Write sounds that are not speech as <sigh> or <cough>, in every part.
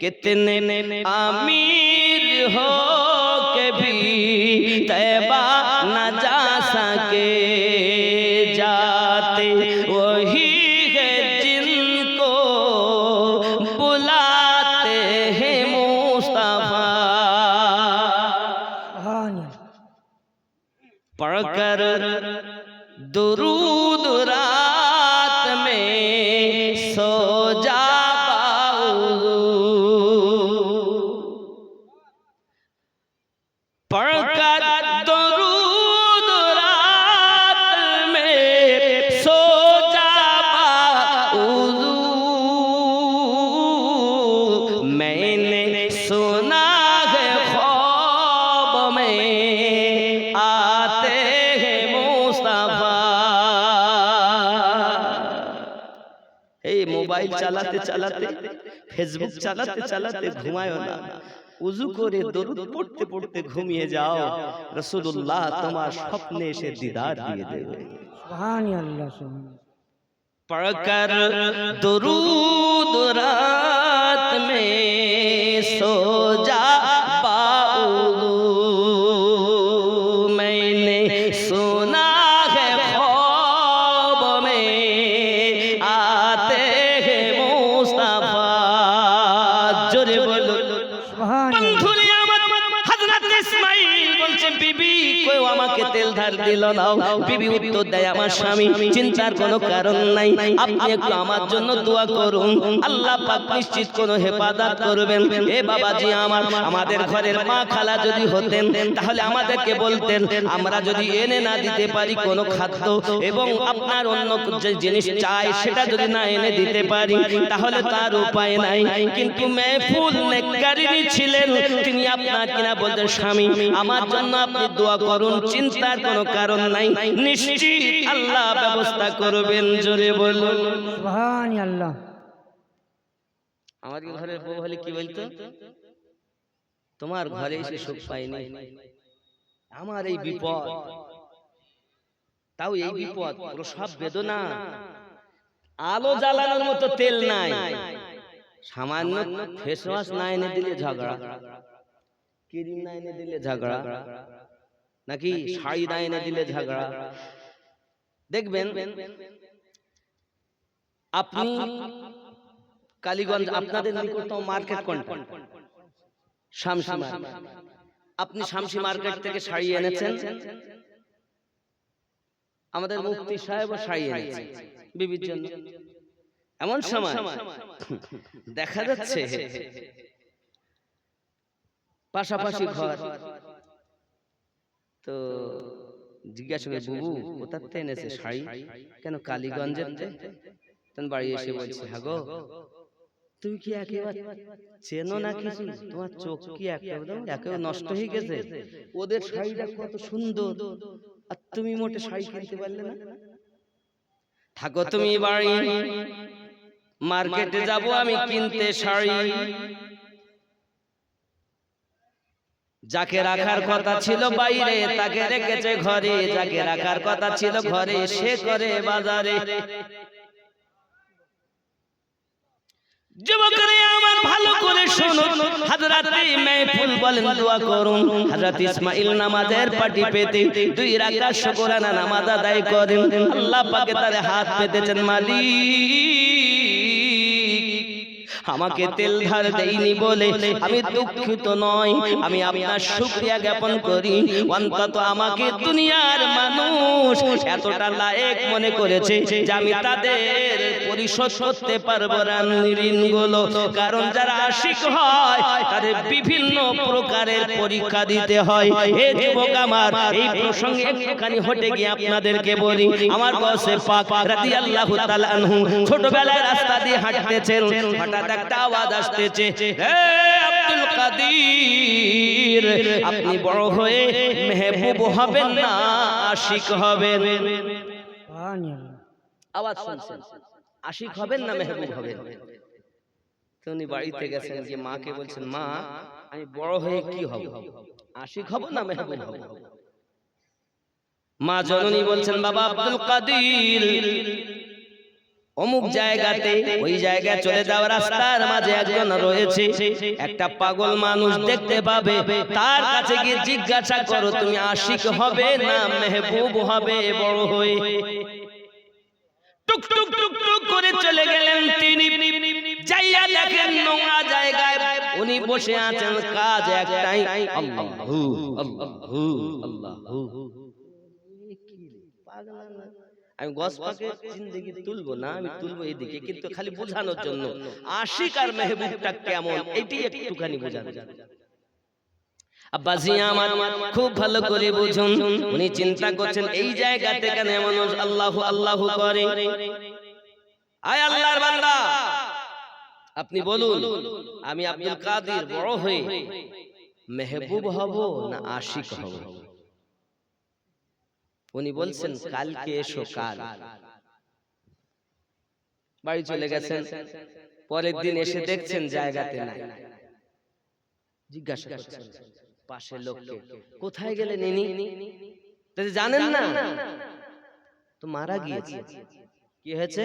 کتنے امیر ہو کے بھی تیبہ نہ جا سکے۔ Mobile চালাতে চালাতে Facebook চালাতে চালাতে ঘুমায় না। উজু করে দরুদ পড়তে পড়তে ঘুমিয়ে যাও। রসুল্লাহ তোমার স্বপ্নে এসে দিদার দিয়ে দেবে। পড়কর দরুদ রাত মে সো যা ধার দিল না। বিবি উত্তর দেয়, আমার স্বামী, চিন্তার কোনো কারণ নাই। আপনি একটু আমার জন্য দোয়া করুন। আল্লাহ পাক নিশ্চিত কোনো হেফাজত করবেন। এ বাবাজি আমার, আমাদের ঘরের মা খালা যদি হতেন, তাহলে আমাদেরকে বলতেন, আমরা যদি এনে না দিতে পারি কোনো খাদ্য এবং আপনার অন্য যে জিনিস চাই, সেটা যদি না এনে দিতে পারি, তাহলে তার উপায় নাই। কিন্তু মেহফুল নেককারিনী ছিলেন। তিনি আপনার কিনা বলতেন, স্বামী, আমার জন্য আপনি দোয়া করুন, চিন্তার কোনো কারণ নাই। নিশ্চিত আল্লাহ ব্যবস্থা করবেন জোরে বলুন। সুবহান আল্লাহ। আমার ঘরের বউ হলে কি বলতো? তোমার ঘরে এসে সুখ পাইনি আমার এই বিপদ তাও এই বিপদ প্রসব বেদনা। আলো জ্বালানোর মতো তেল নাই। সামান্য ফেস ওয়াশ না এনে দিলে ঝগড়া। ক্রিম না এনে দিলে ঝগড়া। নাকি শাড়ি না এনে দিলে ঝগড়া? দেখবেন আপনি কালীগঞ্জ আপনাদের নিকটতম মার্কেট কোনটা? শামসি মার্কেট। আপনি শামসি মার্কেট থেকে শাড়ি এনেছেন? আমাদের মুফতি সাহেবও শাড়ি এনেছে বিবির জন্য। এমন সময় <laughs> দেখা যাচ্ছে। পাশাপাশি ঘর। তো জিজ্ঞাসা করে বুবু কোথার থেকে এনেছে শাড়ি? কেন কালীগঞ্জের তখন বাড়ি এসে বলছে হাগো তুমি কি একেবারে চেনো না কিছু তোমার চোখ কি একেবারে একেবারে নষ্ট হয়ে গেছে? ওদের শাড়িটা কত সুন্দর। আর তুমি মোটে শাড়ি কিনতে পারলে না? থাকো তুমি বাড়ি মার্কেটে যাব আমি কিনতে শাড়ি। যাকে রাখার কথা ছিল বাইরে তাকে রেখেছে ঘরে যাকে রাখার কথা ছিল ঘরে সে করে বাজারে। যুবকরে আমার ভালো করে শুনুন হযরতে মাহফুল বলেন দোয়া করুন। হযরত ইসমাঈল নামাজের পাটি পেতে দুই রাকাত শুকরানা নামাজ আদায় করেন। আল্লাহ পাকে তার হাত পেতেছেন মালিক। আমাকে তেল ধার দেইনি বলে আমি দুঃখিত নয় আমি আপনার শুকরিয়া জ্ঞাপন করি। অন্তত আমাকে দুনিয়ার মানুষ এতটা লায়েক মনে করেছে যে আমি তাদের পরিশোধ করতে পারব না ঋণগুলো কারণ যারা আশিক হয় তাদের বিভিন্ন প্রকারের পরীক্ষা দিতে হয়। হে যুবক আমার এই প্রসঙ্গে একটুখানি হটে গিয়ে আপনাদেরকে বলি। আমার বসে পাক রাদিয়াল্লাহু তাআলা আনহু ছোটবেলায় রাস্তা দিয়ে হাঁটতেছেন। হঠাৎ একটা আওয়াজ আসতেছে। আব্দুল কাদির, আপনি বড় হয়ে মেহবুব হবেন না, আশিক হবেন। আওয়াজ শুনছেন? আশিক হবেন না মেহবুব হবেন? তো উনি বাড়িতে গেছেন, যে মাকে বলছেন, মা, আমি বড় হয়ে কি হব? আশিক হব না মেহবুব হব? মা জননী বলছেন, বাবা আব্দুল কাদির অমুক জায়গাতে ওই জায়গায় চলে যাওয়া রাস্তার মাঝে একজন রয়েছে। একটা পাগল মানুষ দেখতে পাবে। তার কাছে গিয়ে জিজ্ঞাসা করো তুমি আশিক হবে না মেহবুব হবে বড় হয়ে? টুক টুক টুক টুক করে চলে গেলেন তিনি। যাইয়া দেখেন নোংরা জায়গায় উনি বসে আছেন কাজ একটাই আল্লাহু। আল্লাহু আল্লাহু আমি গস পাকে জিন্দগি তুলবো না আমি তুলবো এদিকে কিন্তু খালি বোঝানোর জন্য। আশিক আর মেহবুবটা কেমন? এটি একটুখানি বোঝানো আব্বাজি আমার খুব ভালো করে বুঝুন। উনি চিন্তা করছেন এই জায়গাতে কেন মানুষ আল্লাহু আল্লাহু করে। আয় আল্লাহর বান্দা। আপনি বলুন আমি আব্দুল কাদের বড় হয়ে মেহবুব হব না আশিক হব। উনি বলছেন কালকে এসো কাল। বাড়ি চলে গেছেন। পরের দিন এসে দেখছেন জায়গাতে নাই। জিজ্ঞাসা করছেন পাশের লোককে কোথায় গেলেন ইনি? জানেন না। তো মারা গিয়েছে। কি হয়েছে?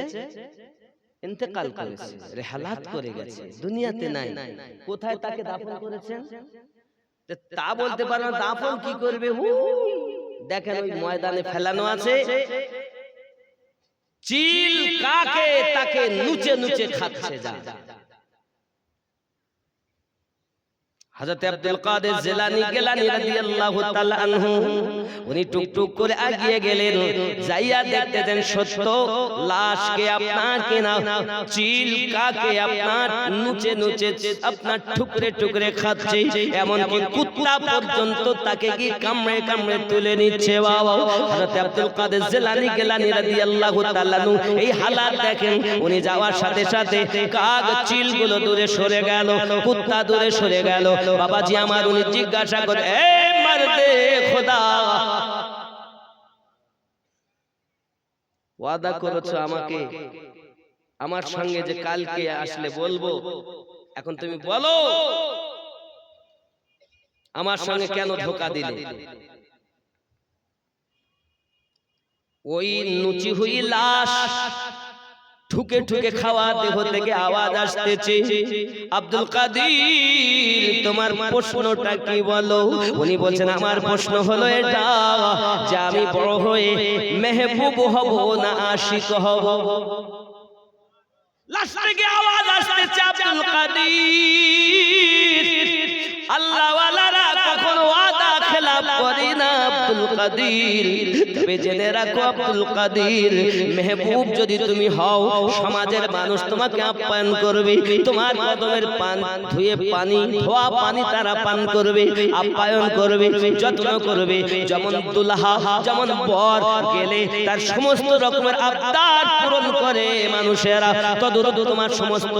ইন্তেকাল করেছে। রেহালাত করে গেছে। দুনিয়াতে নাই। কোথায় তাকে দাফন করেছেন? তা বলতে পারো দাফন কি করবে? হু দেখেন ওই ময়দানে ফেলানো আছে। চিল কাকে তাকে নুচে নুচে খাচ্ছে যা। হযরত আব্দুল কাদের জিলানী গেলানী রাদিয়াল্লাহু তাআলা আনহু। উনি টুকটুক করে এগিয়ে গেলেন। যাইয়া দেখতে দেন সত্য লাশকে আপনার কেনা চিল কাকে আপনার নুচে নুচে আপনার টুকরে টুকরে খাচ্ছে। এমন কি কুত্তা পর্যন্ত তাকে কি কামড়ে কামড়ে তুলে নিচ্ছে। বাবা হযরত আব্দুল কাদের জিলানী গেলানী রাদিয়াল্লাহু তাআলা আনহু এই হালাত দেখেন উনি যাওয়ার সাথে সাথে কাক চিলগুলো দূরে সরে গেল কুত্তা দূরে সরে গেল। বাবাজি আমার উনি জিজ্ঞাসা করে এ মারদে খোদা ওয়াদা করেছ আমাকে। আমার সঙ্গে যে কালকে আসলে বলব এখন তুমি বলো। আমার সঙ্গে কেন ধোকা দিলে? ওই নুচি হুই লাশ ঠুকে ঠুকে খাওয়া দেহ থেকে আওয়াজ আসতেছে। আব্দুল কাদির তোমার প্রশ্নটা কি বলো? উনি বলছেন আমার প্রশ্ন হলো এটা যে আমি বড় হয়ে মেহবুব হব না আশিক হব। লাশ থেকে আওয়াজ আসতেছে আব্দুল কাদির। আল্লাহওয়ালারা কখনো কাদির। তবে জেনে রাখো আব্দুল কাদির। মেহবুব যদি তুমি হও, সমাজের মানুষ তোমাকে আপ্যায়ন করবে। তোমার কদমের পান ধুয়ে পানি, ধোয়া পানি তারা পান করবে, আপ্যায়ন করবে, যত্ন করবে। যেমন দুলহা, যেমন বর গেলে তার সমস্ত রকমের আবদার পূরণ করে মানুষেরা। তদুরত তোমার সমস্ত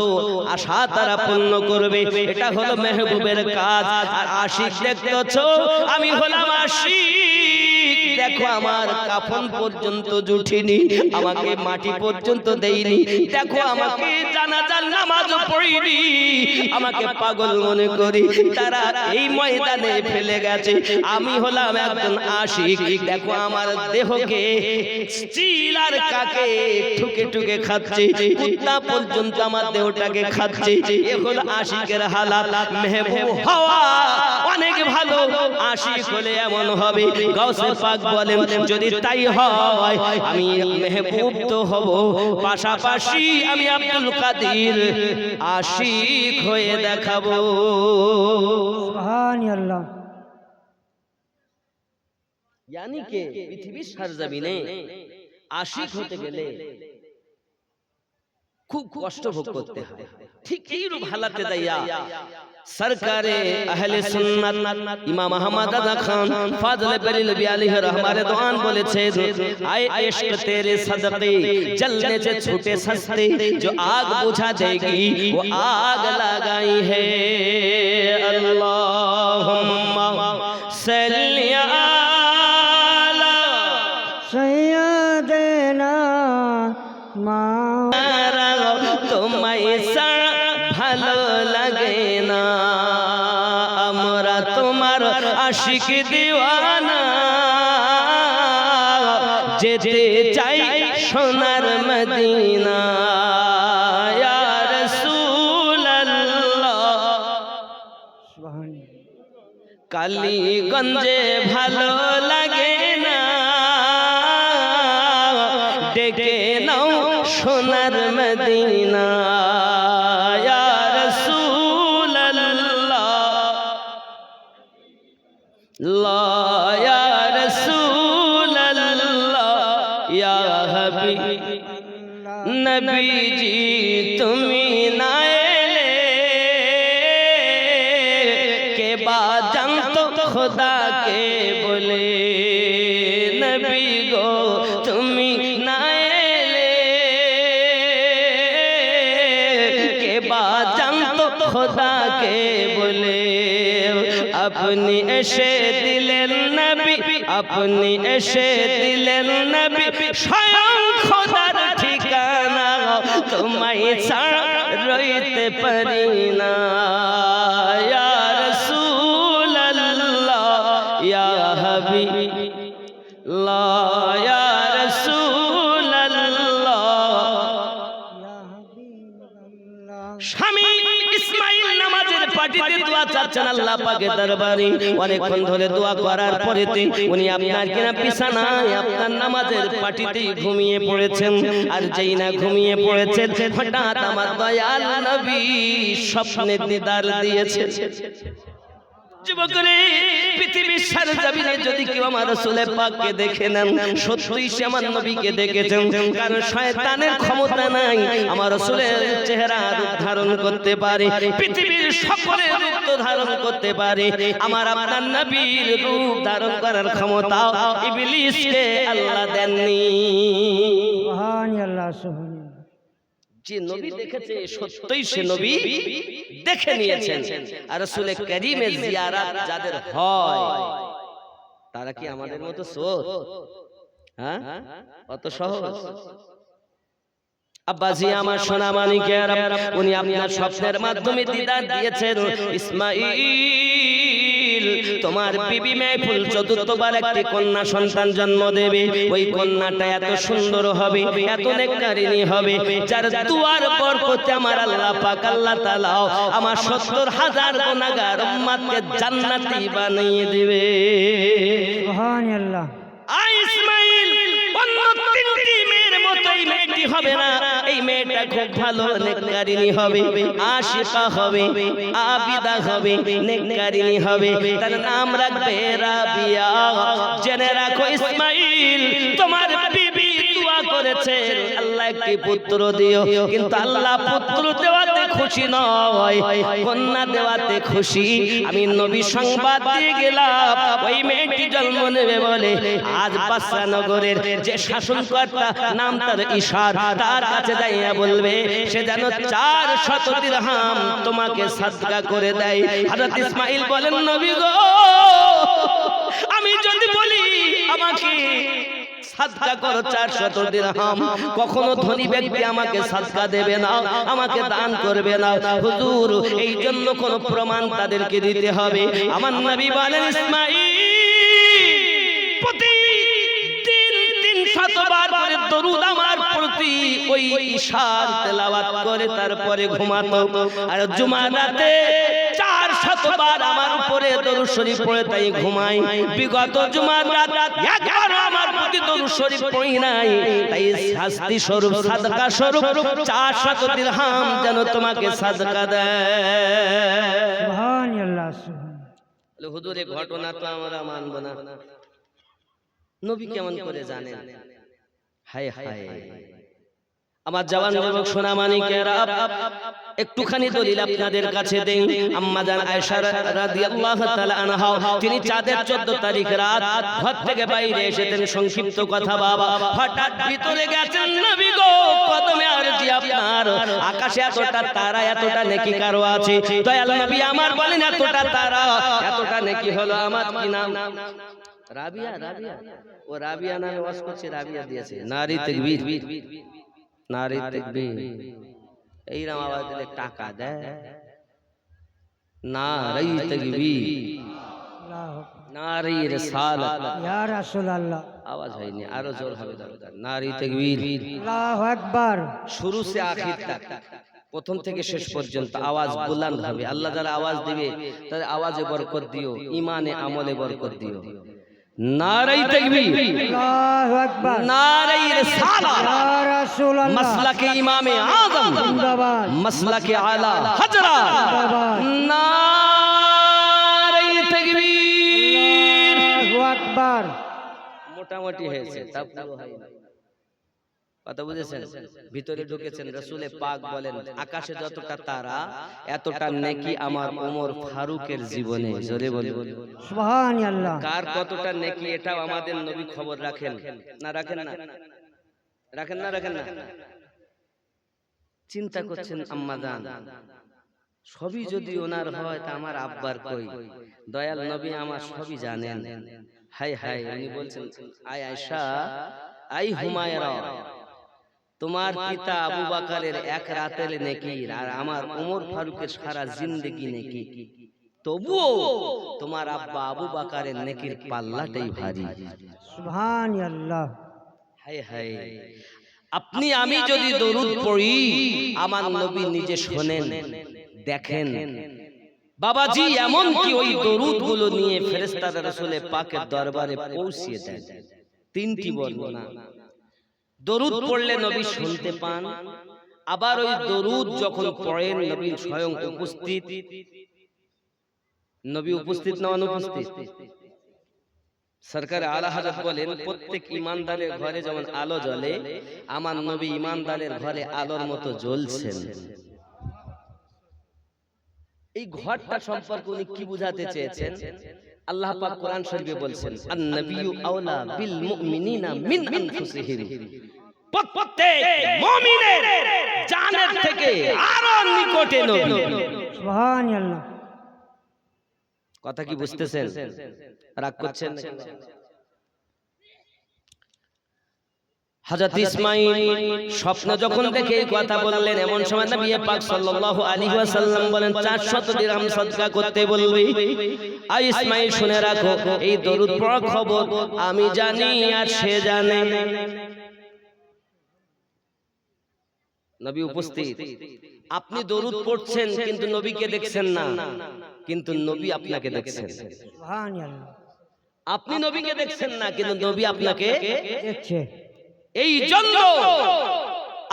আশা তারা পূর্ণ করবে। এটা হলো মেহবুবের কাজ। আর আশিক দেখতেছ আমি হলাম আশিক। দেখো আমার কাফন পর্যন্ত জুঠিনি আমাকে মাটি পর্যন্ত দেইনি দেখো আমাকে জানাজার নামাজ পড়িনি। আমাকে পাগল মনে করি। তারা এই ময়দানে ফেলে গেছে। আমি হলাম একজন আশিক। দেখো আমার দেহকে চিল আর কাকে ঠুকে ঠুকে খাচ্ছে। কুত্তা পর্যন্ত আমার দেহটাকে খাচ্ছে। এ হলো আশিকের হালাত। মেহবুব হওয়া অনেক ভালো। আশিক হলে এমন হবে। গাউসে পাক আলেম যদি তাই হয় আমি মেহবুব তো হব। পাশাপাশি আমি আব্দুল কাদির আশিক হয়ে দেখাবো। সুবহানাল্লাহ। ইয়ানি কে? পৃথিবীর সারজামিনে আশিক হতে গেলে খুব কষ্ট ভোগ করতে হয় ঠিক এইরূপ হালাতে দাইয়া سرکار اہل سنت امام احمد ادھا خان فاضل بریلوی علیہ رحمار دعان بولے چھے آئے عشق تیرے صدقے جلنے چھے چھوٹے سستے جو آگ بجھا جائے گی وہ آگ لگائی ہے۔ اللہم سلی কালীগঞ্জে ভালো লাগে না ডেকে নাও সোনার মদিনা। ইয়া রাসূলুল্লাহ লা এসে দিলেন নবী, আপনি এসে দিলেন নবী। স্বয়ং খোদার ঠিকানা তোমায় ছাড়া রইতে পারি না। ইয়া হাবিব, লা চাচ্ছেন, আল্লাহ পাকে দরবারে। অনেকক্ষণ ধরে দোয়া করার পরেতে উনি আপনার কিনা বিছানায় আপনার নামাজের পাটিতে ঘুমিয়ে পড়েছেন। আর যেই না ঘুমিয়ে পড়েছেন, হঠাৎ আমার দয়াল নবী স্বপ্নে দিদার দিয়েছে পৃথিবীর কেউ আমার রসুলে পাককে দেখে নেন কারণ ক্ষমতা নাই, আমার রসুলের চেহারা ধারণ করতে পারে, পৃথিবীর সকলের ধারণ করতে পারে, আমার আপনার নবীর ধারণ করার ক্ষমতা আল্লাহ দেননি। সুবহান আল্লাহ সুবহান যে নবী দেখেছে সত্যই সে নবী দেখে নিয়েছেন। আর রসুল করিমের জিয়ারাত যাদের হয় তারা কি আমাদের মতো সোর হ্যাঁ? অত সহজ? আব্বাজি আমার সোনা মানিকের উনি আপনার স্বপ্নের মাধ্যমে দিদার দিয়েছেন ইসমাইল তোমার বিবি মেহফুল চতুর্থবার একটি কন্যা সন্তান জন্ম দেবে। ওই কন্যাটা এত সুন্দর হবে এত নেককারিনী হবে যার দুয়ার পর পথে আমার আল্লাহ পাক আল্লাহ তাআলা আমার সত্তর হাজার গুনাহগার উম্মতকে জান্নাতি বানিয়ে দিবে। সুবহান হবে না। এই মেয়েটা খুব ভালো হবে। আশিকা হবে, আবিদা হবে হবে। তার নাম রাখবে রাবিয়া। জেনে রাখো ইসমাইল, তোমার বিবি দোয়া করেছে। আল্লাহ একটি পুত্র দিও। কিন্তু আল্লাহ পুত্র দেওয়াতে খুশি নয়, কন্যা দেওয়াতে খুশি। আমি নবী সংবাদ দিয়ে গেলাম, ওই মেয়েটি জন্ম নেবে বলে। আজ বাসা নগরের যে শাসনকর্তা, নাম তার ঈশার। তার কাছে যাইয়া বলবে, সে যেন চার শত দিরহাম তোমাকে সাদকা করে দেয়। হযরত ইসমাইল বলেন, নবী গো, আমি যদি বলি আমাকে সাদকা করো চার শত দিরহাম। কখনো ধনী ব্যক্তি আমাকে সাদকা দেবে না আমাকে দান করবে না। হুজুর এই জন্য কোন প্রমাণ তাদেরকে দিতে হবে। আমার নবী বলেন ইসমাইল প্রতি তিন তিন শতবার করে দরুদ আমার প্রতি ওই ইশার তেলাওয়াত করে তারপরে ঘুমাতো। আর জুমার রাতে চার আমার উপরে দরুদ শরীফ পড়ে তাই ঘুমাই। বিগত জুমার রাত একবার আমার প্রতি দরুদ শরীফ পড়ি নাই। তাই শাস্তি স্বরূপ সাদকা স্বরূপ চার শত দিরহাম যেন তোমাকে সাদকা দেয়। সুবহান আল্লাহ সুবহান। বলে, হুজুর এই ঘটনা তো আমরা মানব না। নবী কেমন করে জানেন? হায় হায়। আমার জওয়ান যুবক সোনা মানিকেরা একটুখানি দলিল আপনাদের কাছে দেই। আম্মা জান আয়েশা রাদিয়াল্লাহু তাআলা আনহা তিনি চাঁদের 14 তারিখ রাত ঘর থেকে বাইরে এসেছেন সংক্ষিপ্ত কথা বাবা। হঠাৎ ভিতরে গেছেন নবী গো কদমে আরজি আপনার। আকাশে এতটা তারা এতটা নেকি কারও আছে। দয়াল নবী আমার বলেন এতটা তারা এতটা নেকি হলো আমার কি নাম? রাবিয়া রাবিয়া। ও রাবিয়া নামে। ওয়াজ করছে রাবিয়া দিয়েছে নারী তাকবীর নারী এইরকম আওয়াজ দিলে টাকা দেয়। নারী তাকবীর। নারী রিসালাত। ইয়া রাসূল আল্লাহ আওয়াজ হয়নি আরও জোর হবে দরকার নারী তাকবীর। আল্লাহু আকবার। শুরু সে আখির তক। প্রথম থেকে শেষ পর্যন্ত আওয়াজ বুলন্দ হবে। আল্লাহ যারা আওয়াজ দিবে তাদের আওয়াজে বরকত দিও ইমানে আমলে বরকত দিও। নারী তাকবীর আল্লাহু আকবার নারী রিসালাত ইয়া রাসূল আল্লাহ মাসলাকে ইমামে আজম জিন্দাবাদ মাসলাকে আলা হজরা জিন্দাবাদ নারী তাকবীর আল্লাহু আকবার মোটামুটি হয়েছে তা পুরো হয়নি কথা বুঝেছেন? ভিতরে ঢুকেছেন রসুলে পাক বলেন আকাশে যতটা তারা এতটা নেকি আমার ওমর ফারুকের জীবনে। জোরে বলুন। সুবহানাল্লাহ। কার কতটা নেকি এটাও আমাদের নবী খবর রাখেন। না রাখেন না? রাখেন না রাখেন না? চিন্তা করছেন আম্মা জান? সবই যদি ওনার হয় তা আমার আব্বার কই। দয়াল নবী আমার সবই জানেন। হাই হাই উনি বলছেন আয় আয়সা আই হুমায়রা তোমার পিতা আবু বাকারের এক রাতের নেকি আর আমার ওমর ফারুকের সারা জিন্দেগি নেকি। তবুও তোমার আব্বা আবু বাকারের নেকির পাল্লাটাই ভারী। সুবহানাল্লাহ। হায় হায়। আপনি আমি যদি দরুদ পড়ি আমার নবী নিজে শোনেন দেখেন। বাবাজি এমন কি ওই দরুদগুলো নিয়ে ফেরেস্তারা রসুলের পাকের দরবারে পৌঁছিয়ে দেন। তিনটি বর্ণনা। দরুদ পড়লে নবী শুনতে পান। আবার ওই দরুদ যখন পড়েন নবী স্বয়ং উপস্থিত। নবী উপস্থিত না অনুপস্থিত? সরকার আলা হাজত বলেন প্রত্যেক ইমানদারের ঘরে যেমন আলো জ্বলে আমার নবী ইমানদারের ঘরে আলোর মতো জ্বলছেন। এই ঘরটা সম্পর্কে উনি কি বুঝাতে চেয়েছেন? আল্লাহ পাক কোরআন শরীফে বলছেন আন নবিয়্যু আওলা বিল মুমিনিনা মিন আনফুসিহিম। প্রত্যেক মুমিনের জানের থেকে আরও নিকটে নবী। সুবহানাল্লাহ। কথা কি বুঝতেছেন? রাগ করছেন? নাকি? হযরত ইসমাঈল স্বপ্ন যখন দেখে এই কথা বললেন এমন সময় নবী পাক সাল্লাল্লাহু আলাইহি ওয়াসাল্লাম বলেন 400 দিরহাম সদকা করতে বলবে? আর ইসমাঈল শুনে রাখো এই দরুদ পড়া খবর আমি জানি আর সে জানে। নবী উপস্থিত। আপনি দরুদ পড়ছেন কিন্তু নবীকে দেখছেন না। কিন্তু নবী আপনাকে দেখছেন। আপনি নবীকে দেখছেন না কিন্তু নবী আপনাকে দেখছে। এই জন্য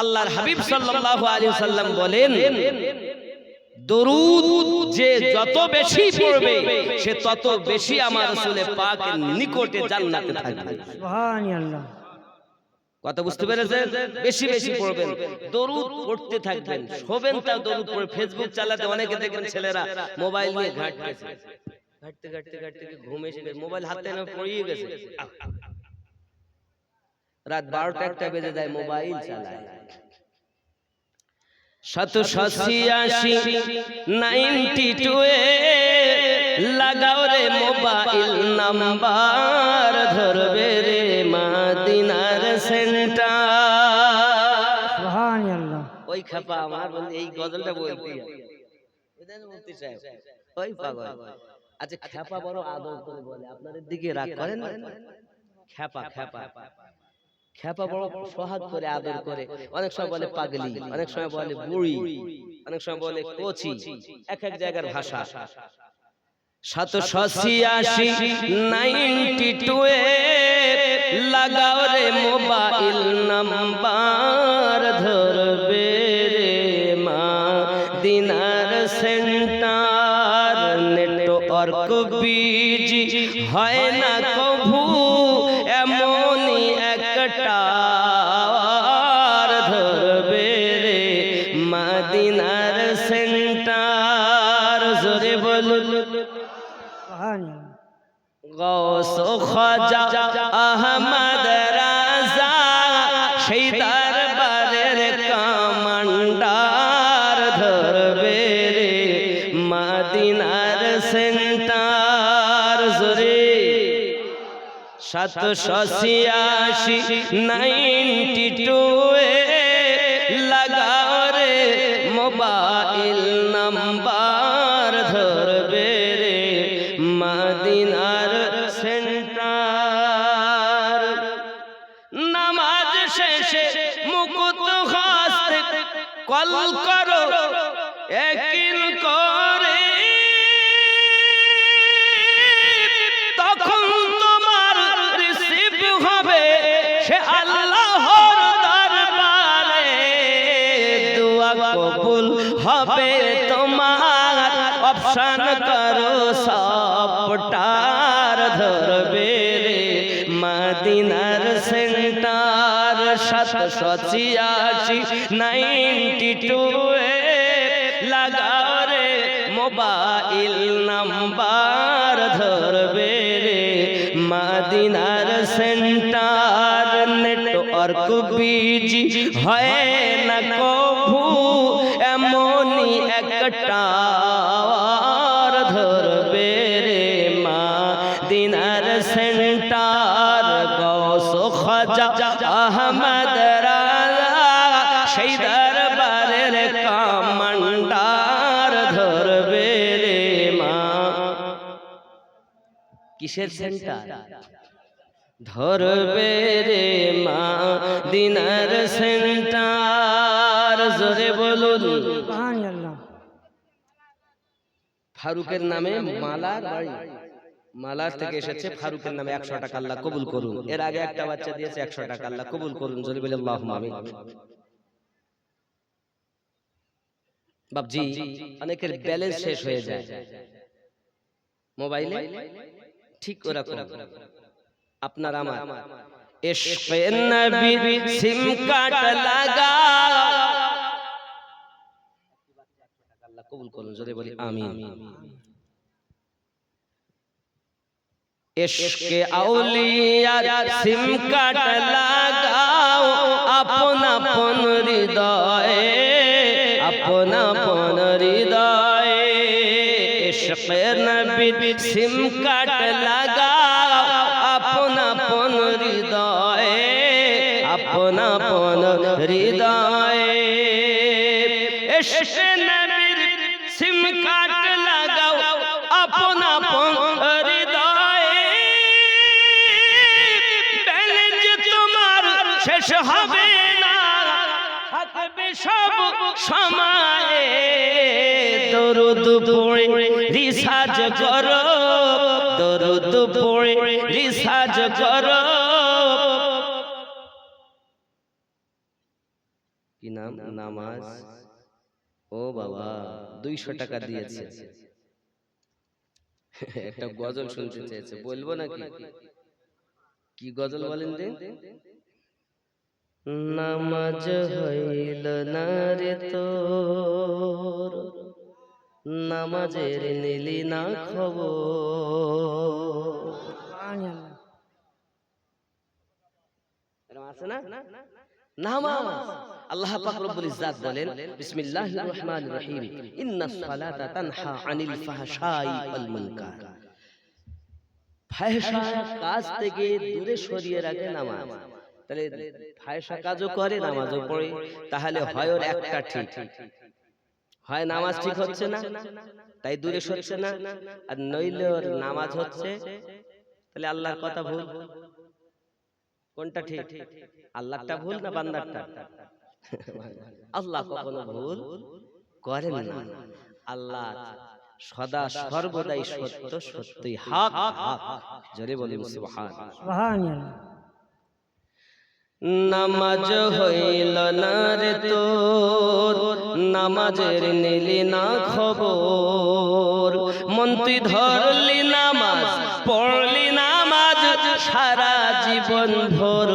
আল্লাহর হাবিব সাল্লাল্লাহু আলাইহি সাল্লাম বলেন দরুদ যে যত বেশি পড়বে সে তত বেশি আমার রাসূলের পাকের নিকটে জান্নাতে থাকবে। সুবহানাল্লাহ। কথা বুঝতে পেরেছেন? বেশি বেশি পড়বেন। দরুদ পড়তে থাকবেন। শোবেন তাও দরুদ পড়ে। ফেসবুক চালাতে অনেকে দেখবেন ছেলেরা মোবাইল নিয়ে ঘাঁটতেছে ঘাঁটতে ঘাঁটতে ঘাঁটতে ঘুম এসে মোবাইল হাতে না পড়িয়ে গেছে। রাত বারোটা একটা বেজে যায় মোবাইল চালায়। শত ছিয়াশি নাইনটি টু লাগাও রে মোবাইল নাম্বার ধরবে খাপা আমার বলতে এই গজলটা বলতে ওই পাগল। আচ্ছা খ্যাপা বড় আদর করে বলে আপনাদের দিকে রাগ করেন না? খ্যাপা খ্যাপা খ্যাপা। বড় সোহাগ করে আদর করে। অনেক সময় বলে পাগলি অনেক সময় বলে বুড়ি। অনেক সময় বলে কোচি। এক এক জায়গার ভাষা। সাতশো ছিয়াশি নাইনটি টু লাগাও রে মোবাইল নাম্বার। নেটওয়ার্ক বিজি হয় না সাতশো ছিয়াশি নাইনটি টু এ রে সাতশো ছিয়াশি, নাইনটি টু লাগাও রে মোবাইল নাম্বার ধরবে রে। মদিনার সেন্টার নেটওয়ার্ক বিজি হয় না কভু, এমনই একটা কিসের সেন্টার? ধরবে রে মা দিনার সেন্টার জোরে বলুন। ফারুকের নামে মালার বাড়ি। মালার থেকে এসেছে ফারুকের নামে একশো টাকা আল্লাহ কবুল করুন। এর আগে একটা বাচ্চা দিয়েছে একশো টাকা আল্লাহ কবুল করুন জোরে বলে আল্লাহ বাবজি অনেকের ব্যালেন্স শেষ হয়ে যায়। মোবাইলে? ঠিক ওরকম। আপনার আমার। ইশকে নবী সিম কার্ড লাগা। আল্লাহ কবুল করুন যদি বলি আমিন। ইশকে আউলিয়ার সিম কার্ড লাগাও। আপন আপন হৃদয়ে। আপন আপন হৃদয়ে। ইশকে নবীর সিম কার্ড কার্ড লাগাও আপন আপন হৃদয়ে। তোমার শেষ হবে না। থাকবে সব সময়ে। দরুদ পড়ে রিসার্চ করো। দরুদ পড়ে রিসার্চ করো। কি নাম? নামাজ? ও বাবা। দুইশো টাকা দিয়েছে। <laughs> একটা গজল শুনতে চেয়েছে। বলব নাকি? কি গজল বলেন রে নামাজ হইল না রে তোর নামাজের নিলি না খবর আছে না? নামাজ। আল্লাহ পাক রব্বুল ইজ্জাত বলেন বিসমিল্লাহির রহমানির রহিম। ইন্নাস সালাতা তানহা আনিল ফাহশাই ওয়াল মুনকার। ফাহশা কাজ থেকে দূরে সরিয়ে রাখে নামাজ। তাহলে ফাহশা কাজও করে নামাজও পড়ে। তাহলে হয় ওর একটা ঠিক। হয় নামাজ ঠিক হচ্ছে না তাই দূরে সরছে না। আর নইলে ওর নামাজ হচ্ছে। তাহলে আল্লাহর কথা ভুল। কোনটা ঠিক? আল্লাহটা ভুল না বান্দারটা? আল্লাহ কখনো ভুল করেন না আল্লাহ সদা সর্বদাই সত্য সত্যই হক। হক। জোরে বলি সুবহান সুবহান নামাজ হইল না রে তোর। নামাজের নিলি না খবর। মন্ত্রী ধরলি নামাজ। সারা জীবন ভোর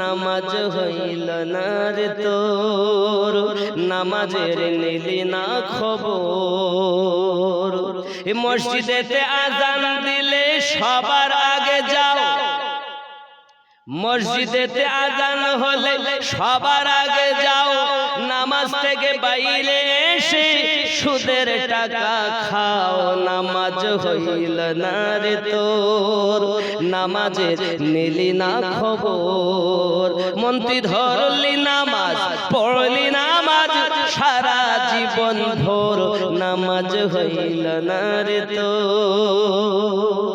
নামাজ হইল না রে তোর। নামাজের নিলি না খবর। এ মসজিদেতে আজান দিলে সবার আগে যাও। মসজিদেতে আজান হলে সবার আগে যাও। নামাজ থেকে বাইরে এসে সুদের টাকা খাও, নামাজ হইল না রে তোর। নামাজের নিলি না খবর। মন্ত্রী ধরলি নামাজ, পড়লি নামাজ, সারা জীবন ভোর। নামাজ হইল না রে তোর?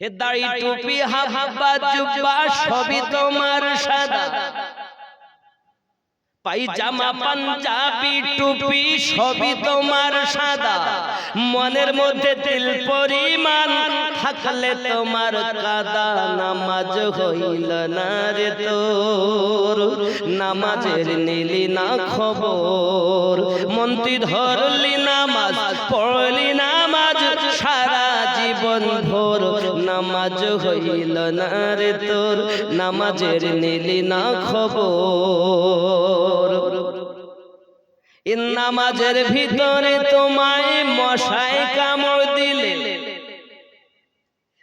এ দাড়ি, টুপি, হাফা জুব্বা, সবই তোমার সাদা। পাইজামা পাঞ্জাবি টুপি সবই তোমার সাদা। মনের মধ্যে তিল পরিমাণ থাকলে তোমার কাদা। নামাজ হইল না রে তোর। নামাজের নিলি না খবর। মন্ত্রী ধরলি নামাজ হইল না রে তোর, নামাজের নিলি না খবর। নামাজের ভিতরে তোমায় মশায় কামড় দিলে।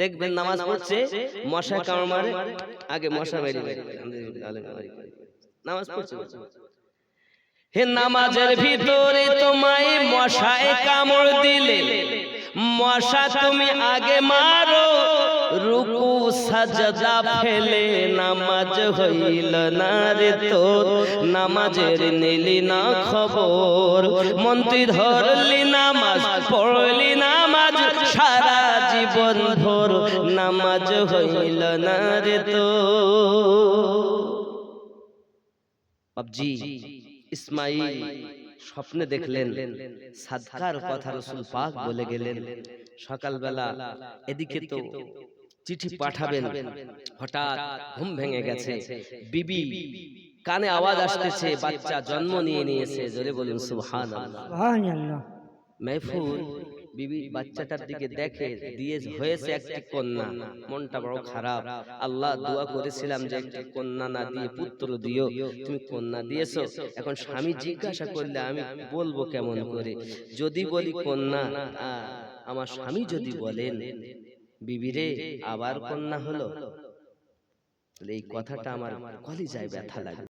দেখবেন নামাজ পড়ছে মশা কামড় আগে মশা মেরে দেয়। নামাজ পড়ছে হে নামাজের ভিতরে তোমায় মশায় কামড় দিলে মশা তুমি আগে মারো রুকু সাজদা ফেলে নামাজ হইল না রে তোর। নামাজের নিলি না খবর মন্ত্রী ধরলি নামাজ পড়লি নামাজ সারা জীবন ভোর নামাজ হইল না রে তোর বাবজি ইসমাইল স্বপ্নে দেখলেন সাদকার কথা রসুল পাক বলে গেলেন। সকালবেলা এদিকে তো চিঠি পাঠাবেন হঠাৎ ঘুম ভেঙে গেছে। বিবি কানে আওয়াজ আসতেছে বাচ্চা জন্ম নিয়ে নিয়েছে জোরে বলুন সুবহান সুবহান আল্লাহ মেহফুজ বিবি বাচ্চাটার দিকে দেখে দিয়ে হয়েছে একটি কন্যা। মনটা বড় খারাপ। আল্লাহ দোয়া করেছিলাম যে একটি কন্যা না দিয়ে পুত্র দিও। তুমি কন্যা দিয়েছ। এখন স্বামী জিজ্ঞাসা করলে আমি বলব কেমন করে? যদি বলি কন্যা আমার স্বামী যদি বলেন বিবিরে আবার কন্যা হলো? এই কথাটা আমার কলিজায় ব্যথা লাগে।